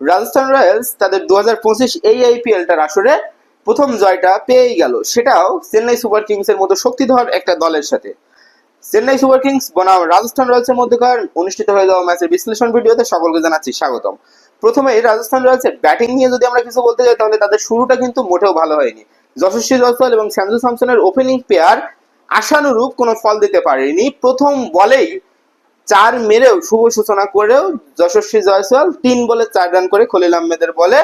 Rajasthan Royals তাদের দু পঁচিশ এই আইপিএলটার আসরে প্রথম জয়টা পেয়েই গেল। সেটাও চেন্নাই সুপার কিংসের মতো শক্তিধর একটা দলের সাথে। চেন্নাই সুপার কিংস বনাম রাজস্থান রয়্যালসের মধ্যকার অনুষ্ঠিত হয়ে যাওয়া ম্যাচের বিশ্লেষণ ভিডিওতে সকলকে জানাচ্ছি স্বাগতম। প্রথমে রাজস্থান রয়্যালসের ব্যাটিং নিয়ে যদি আমরা কিছু বলতে যাই, তাহলে তাদের শুরুটা কিন্তু মোটেও ভালো হয়নি। যশস্বী জয়সওয়াল এবং স্যামসু স্যামসনের ওপেনিং পেয়ার আশানুরূপ কোনো ফল দিতে পারেনি। প্রথম বলেই চার মেরেও, শুভ সূচনা করেও যশস্বী জয়সওয়াল তিন বলে চার রান করে খলিল আহমেদের বলে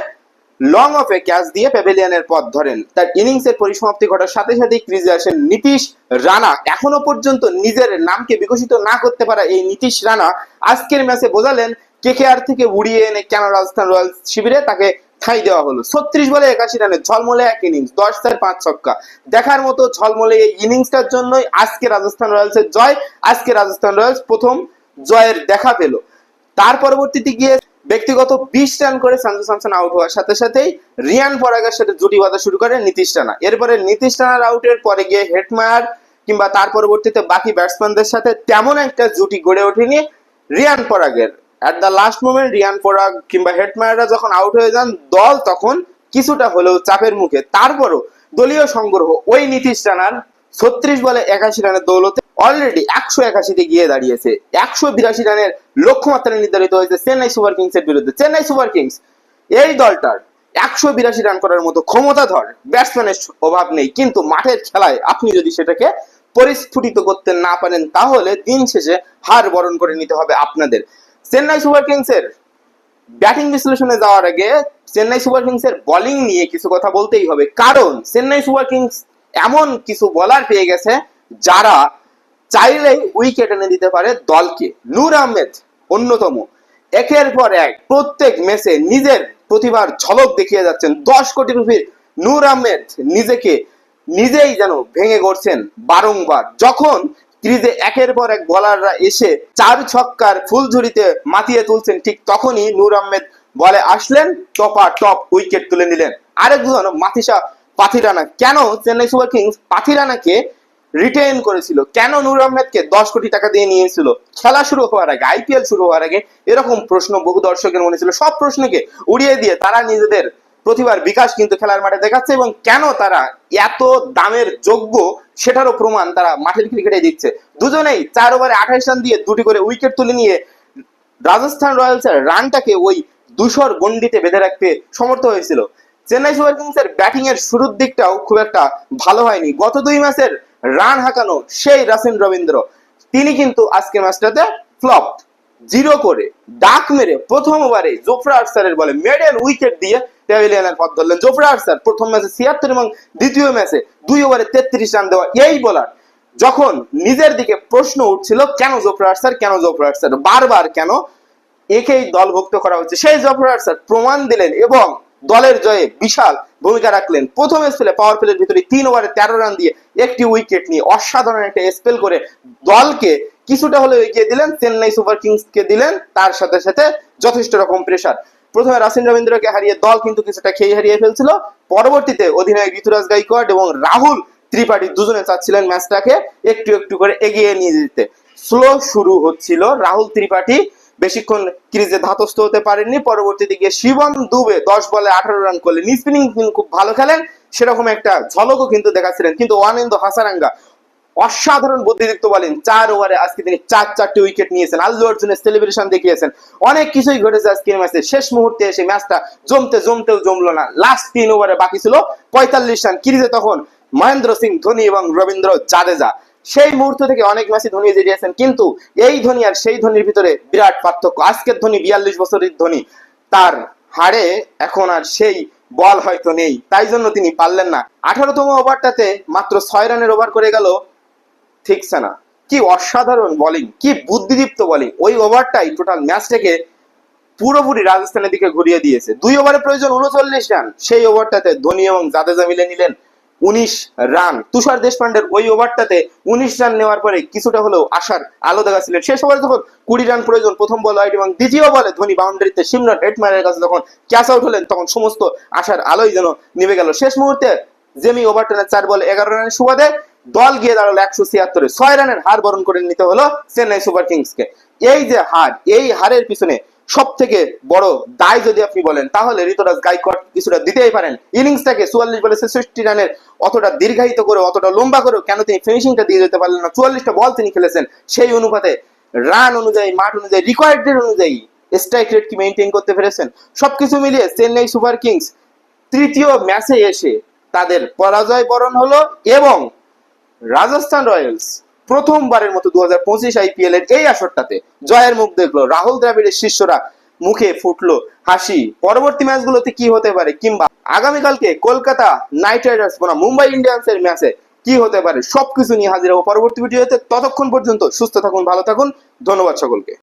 লং অফে ক্যাচ দিয়ে প্যাভিলিয়নের পথ ধরেন। তার ইনিংসের পরিসমাপ্তি ঘটার সাথে সাথেই ক্রিজে আসেন নীতিশ রানা। এখনও পর্যন্ত নিজের নামকে বিকশিত না করতে পারা এই নীতিশ রানা আজকের ম্যাচে বোঝালেন কেকেআর থেকে উড়িয়ে এনে কেন রাজস্থান রয়্যালস শিবিরে তাকে ঠাঁই দেওয়া হলো। ছত্রিশ বলে একাশি রানে ঝলমলে এক ইনিংস দশ চার পাঁচ ছক্কা। দেখার মতো ঝলমলে এই ইনিংসটার জন্যই আজকে রাজস্থান রয়্যালসের জয়, আজকে রাজস্থান রয়্যালস প্রথম জয়ের দেখা পেল। তার পরবর্তীতে গিয়ে ব্যক্তিগত বিশ রান করে সঞ্জু স্যামসন আউট হওয়ার সাথে সাথেই রিয়ান পরাগের সাথে জুটি বাঁধা শুরু করে নীতিশ রানা। এরপরে নীতিশ রানার আউটের পরে গিয়ে হেটমায়ার কিংবা তার পরবর্তীতে বাকি ব্যাটসম্যানদের সাথে তেমন একটা জুটি গড়ে ওঠেনি Riyan পরাগের। At the last moment Riyan Parag কিংবা হেটমায়াররা যখন আউট হয়ে যান, দল তখন কিছুটা হলেও চাপের মুখে। তারপরও দলীয় সংগ্রহ ওই নীতিশ রানার ছত্রিশ বলে একাশি রানের দৌলতে অলরেডি একশো একাশিতে গিয়ে দাঁড়িয়েছে। একশো বিরাশি রানের লক্ষ্যমাত্রা নির্ধারিত হয়েছে চেন্নাই সুপার কিংস এর বিরুদ্ধে। চেন্নাই সুপার কিংস, এই দলটার একশো বিরাশি রান করার মতো ক্ষমতাধর ব্যাটসম্যানের অভাব নেই। কিন্তু মাঠের খেলায় আপনি যদি সেটাকে পরিস্ফুটিত করতে না পারেন, তাহলে দিন শেষে হার বরণ করে নিতে হবে আপনাদের। চেন্নাই সুপার কিংসের ব্যাটিং বিশ্লেষণে যাওয়ার আগে চেন্নাই সুপার কিংসের বোলিং নিয়ে কিছু কথা বলতেই হবে। কারণ চেন্নাই সুপার কিংস এমন কিছু বলার পেয়ে গেছে যারা চাইলেই উইকেট এনে দিতে পারে দলকে। নূর আহমেদ অন্যতম। একের পর এক প্রত্যেক ম্যাচে নিজের প্রতিভার ঝলক দেখিয়ে যাচ্ছেন। দশ কোটি রুপির নূর আহমেদ নিজেকে নিজেই যেন ভেঙে করছেন বারংবার। যখন ক্রিজে একের পর এক বলাররা এসে চার ছক্কার ফুলঝুরিতে মাতিয়ে তুলছেন, ঠিক তখনই নূর আহমেদ বলে আসলেন টপা টপ উইকেট তুলে নিলেন। আরেকজন মাথিসা পাথিরানা। কেন? চেন্নাই সুপার কিংস পাথিরানাকে রিটেইন করেছিল। কেন নূর আহমেদকে দশ কোটি টাকা দিয়ে নিয়েছিল খেলা শুরু হওয়ার আগে আইপিএল শুরু হওয়ার আগে এরকম প্রশ্ন বহু দর্শকের মনে ছিল। সব প্রশ্নকে উড়িয়ে দিয়ে তারা নিজেদের প্রতিভার বিকাশ কিন্তু খেলার মাঠে দেখাচ্ছে এবং কেন তারা এত দামের যোগ্য সেটারও প্রমাণ তারা মাঠের ক্রিকেটে দিচ্ছে। দুজনেই চার ওভারে আঠাশ রান দিয়ে দুটি করে উইকেট তুলে নিয়ে রাজস্থান রয়্যালসের রানটাকে ওই দুশোর গন্ডিতে বেঁধে রাখতে সমর্থ হয়েছিল। চেন্নাই সুপার কিংসের ব্যাটিং এর শুরুর দিকটাও খুব একটা ভালো হয়নি। গত দুই ম্যাচের রান হাঁকানো সেই রাসেন রবীন্দ্র। তিনি কিন্তু আজকের ম্যাচটাতে ফ্লপ জিরো করে ডাক মেরে প্রথম ওভারে জোফরা আর্সারের বলে মেডেল উইকেট দিয়ে প্যাভিলিয়নের পথ ধরলেন জোফরা আর্সার। প্রথম ম্যাচে ছিয়াত্তর এবং দ্বিতীয় ম্যাচে দুই ওভারে তেত্রিশ রান দেওয়া এই বলার। যখন নিজের দিকে প্রশ্ন উঠছিল, কেন জোফরা আর্সার, কেন জোফরা আর্সার? বারবার কেন একেই দলভুক্ত করা হচ্ছে? সেই জফর আর্সার প্রমাণ দিলেন এবং দলের জয়ে বিশাল ভূমিকা রাখলেন। প্রথম স্পেলে পাওয়ার প্লের ভিতরে তিন ওভারে তেরো রান দিয়ে একটি উইকেট নিয়ে অসাধারণ একটা স্পেল করে দলকে কিছুটা হলেও এগিয়ে দিলেন, চেন্নাই সুপার কিংসকে দিলেন, তার সাথে সাথে যথেষ্ট রকম প্রেসার প্রথমে রাসিন রবীন্দ্রকে হারিয়ে দল কিন্তু কিছুটা খেয়ে হারিয়ে ফেলছিল। পরবর্তীতে অধিনায়ক ঋতুরাজ গাইকোয়াড এবং রাহুল ত্রিপাঠী দুজনে চাচ্ছিলেন ম্যাচটাকে একটু একটু করে এগিয়ে নিয়ে যেতে। স্লো শুরু হচ্ছিল রাহুল ত্রিপাঠী। বেশিক্ষণ ক্রিজে ধাতস্থ হতে পারেননি। পরবর্তীতে গিয়ে শিবম দুবে দশ বলে আঠারো রান করলেন। স্পিনিং খুব ভালো খেলেন। সেরকম একটা ঝলকও কিন্তু দেখাচ্ছিলেন। কিন্তু ওয়ানেন্দ্র হাসারাঙ্গা অসাধারণ বুদ্ধিদীপ্ত বলেন চার ওভারে আজকে তিনি চার, চারটি উইকেট নিয়েছেন। আল্লু অর্জুনের সেলিব্রেশন দেখিয়েছেন। অনেক কিছুই ঘটেছে আজকের ম্যাচে শেষ মুহূর্তে এসে ম্যাচটা জমতে জমতেও জমলো না। লাস্ট তিন ওভারে বাকি ছিল পঁয়তাল্লিশ রান। ক্রিজে তখন মহেন্দ্র সিং, ধোনি এবং রবীন্দ্র জাদেজা। সেই মুহূর্ত থেকে অনেক ম্যাচে ধোনি জিতিয়েছেন কিন্তু এই ধোনি আর সেই ধোনির ভিতরে বিরাট পার্থক্য। আজকের ধোনি বিয়াল্লিশ বছরের ধোনি। তার হাড়ে এখন আর সেই বল হয়তো নেই। তাই জন্য তিনি পারলেন না। আঠারোতম ওভারটাতে মাত্র ছয় রানের ওভার করে গেল ঠিকছে না কি অসাধারণ বলিং কি বুদ্ধিদীপ্ত বলিং ওই ওভারটাই টোটাল ম্যাচটাকে পুরোপুরি রাজস্থানের দিকে ঘুরিয়ে দিয়েছে। দুই ওভারে প্রয়োজন উনচল্লিশ রান। সেই ওভারটাতে ধোনি এবং জাদেজা মিলে নিলেন। উনিশ রান। তুষার দেশপান্ডের ওই ওভারটাতে উনিশ রান নেওয়ার পরে কিছুটা হলেও আশার আলো দেখাচ্ছিলেন শেষ ওভারে যখন কুড়ি রান প্রয়োজন প্রথম বল আউট এবং দ্বিতীয় বলে ধোনি বাউন্ডারিতে সিমরন হেটমারের কাছে যখন ক্যাচ আউট হলেন, তখন সমস্ত আশার আলোই যেন নিভে গেল। শেষ মুহূর্তে জেমি ওভারটনের চার বলে এগারো রানের সুবাদে দল গিয়ে দাঁড়াল একশো ছিয়াত্তরে। ছয় রানের হার বরণ করে নিতে হলো চেন্নাই সুপার কিংসকে। এই যে হার, এই হারের পিছনে সব থেকে বড় দায় যদি আপনি বলেন, তাহলে ঋতুরাজ গাইকোয়াড কিছুটা দিতেই পারেন। ইনিংসটাকে চুয়াল্লিশ বলে ছেষট্টি রানের অতটা দীর্ঘায়িত করে, অতটা লম্বা করে কেন তিনি ফিনিশিংটা দিয়ে যেতে পারলেন না? চুয়াল্লিশটা বল তিনি খেলেছেন। সেই অনুপাতে রান অনুযায়ী, মাঠ অনুযায়ী রিকোয়ার্ডের অনুযায়ী স্ট্রাইক রেট কি মেনটেন করতে পেরেছেন? সবকিছু মিলিয়ে চেন্নাই সুপার কিংস তৃতীয় ম্যাচে এসে তাদের পরাজয় বরণ হলো এবং রাজস্থান রয়্যালস প্রথমবারের মতো দু হাজার পঁচিশ আইপিএল এর এই আসরটাতে জয়ের মুখ দেখল। রাহুল দ্রাবিড়ের শিষ্যরা মুখে ফুটলো হাসি। পরবর্তী ম্যাচগুলোতে কি হতে পারে কিংবা আগামীকালকে কলকাতা নাইট রাইডার্স বনাম মুম্বাই ইন্ডিয়ান্স এর ম্যাচে কি হতে পারে সবকিছু নিয়ে হাজির হব পরবর্তী ভিডিওতে। ততক্ষণ পর্যন্ত সুস্থ থাকুন, ভালো থাকুন। ধন্যবাদ সকলকে।